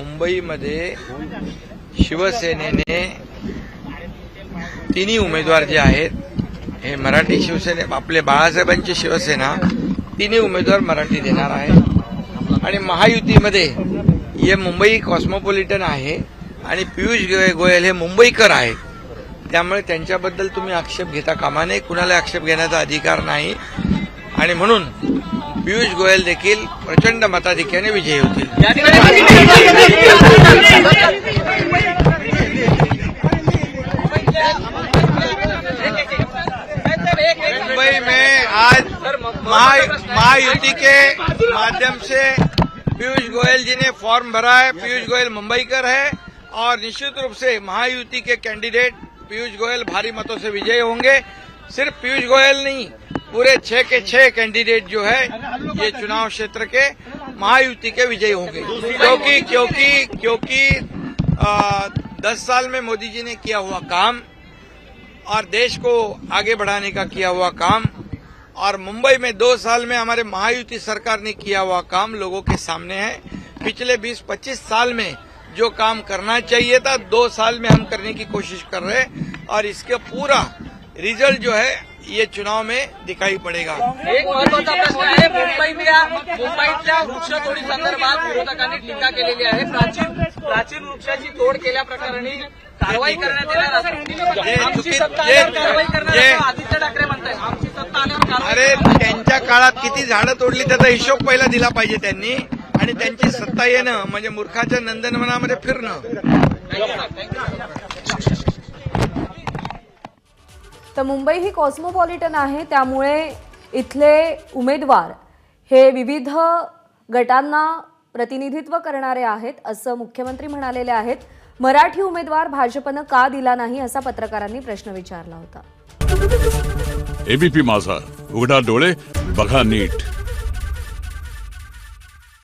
मुंबईमध्ये शिवसेनेने तिन्ही उमेदवार जे आहेत हे मराठी शिवसेने आपले बाळासाहेबांची शिवसेना तिन्ही उमेदवार मराठी देणार आहे. आणि महायुतीमध्ये हे मुंबई कॉस्मोपॉलिटन आहे आणि पियुष गोयल हे मुंबईकर आहेत. त्यामुळे त्यांच्याबद्दल तुम्ही आक्षेप घेता कामा नये. कुणाला आक्षेप घेण्याचा अधिकार नाही. आणि म्हणून पियुष गोयल देखील प्रचंड मताधिक्याने विजयी होतील मुंबई में आज महायुति के माध्यम से पीयूष गोयल जी ने फॉर्म भरा है. पीयूष गोयल मुंबईकर है और निश्चित रूप से महायुति के कैंडिडेट पीयूष गोयल भारी मतों से विजयी होंगे. सिर्फ़ पीयूष गोयल नहीं पूरे छह के छह कैंडिडेट जो है ये चुनाव क्षेत्र के महायुति के विजयी होंगे। क्योंकि क्योंकि क्योंकि आ, दस साल में मोदी जी ने किया हुआ काम और देश को आगे बढ़ाने का किया हुआ काम और मुंबई में दो साल में हमारे महायुति सरकार ने किया हुआ काम लोगों के सामने है। पिछले 20-25 साल में जो काम करना चाहिए था दो साल में हम करने की कोशिश कर रहे हैं और इसका पूरा रिज़ल्ट जो है ये चुनाव में दिखाई पड़ेगा। एक महत्त्वाचा प्रश्न आहे मुंबईतल्या मुंबईतल्या वृक्षतोडी संदर्भात विरोधकांनी टीका केलेली आहे. प्राचीन प्राचीन वृक्षाची तोड केल्या प्रकरणी कारवाई करण्यात येणार आमची सत्ता आल्यावर कारवाई असं आदित्य ठाकरे म्हणताय आमची सत्ता आल्यावर अरे त्यांच्या काळात किती झाडं तोडली त्याचा हिशोब पहिला दिला पाहिजे त्यांनी. आणि त्यांची सत्ता येणं म्हणजे मूर्खाच्या नंदनवनामध्ये फिरणं. तर मुंबई ही कॉस्मोपॉलिटन आहे त्यामुळे इथले उमेदवार हे विविध गटांना प्रतिनिधित्व करणारे आहेत असं मुख्यमंत्री म्हणालेले आहेत. मराठी उमेदवार भाजपनं का दिला नाही असा पत्रकारांनी प्रश्न विचारला होता. एबीपी माझा उघडा डोळे बघा नीट.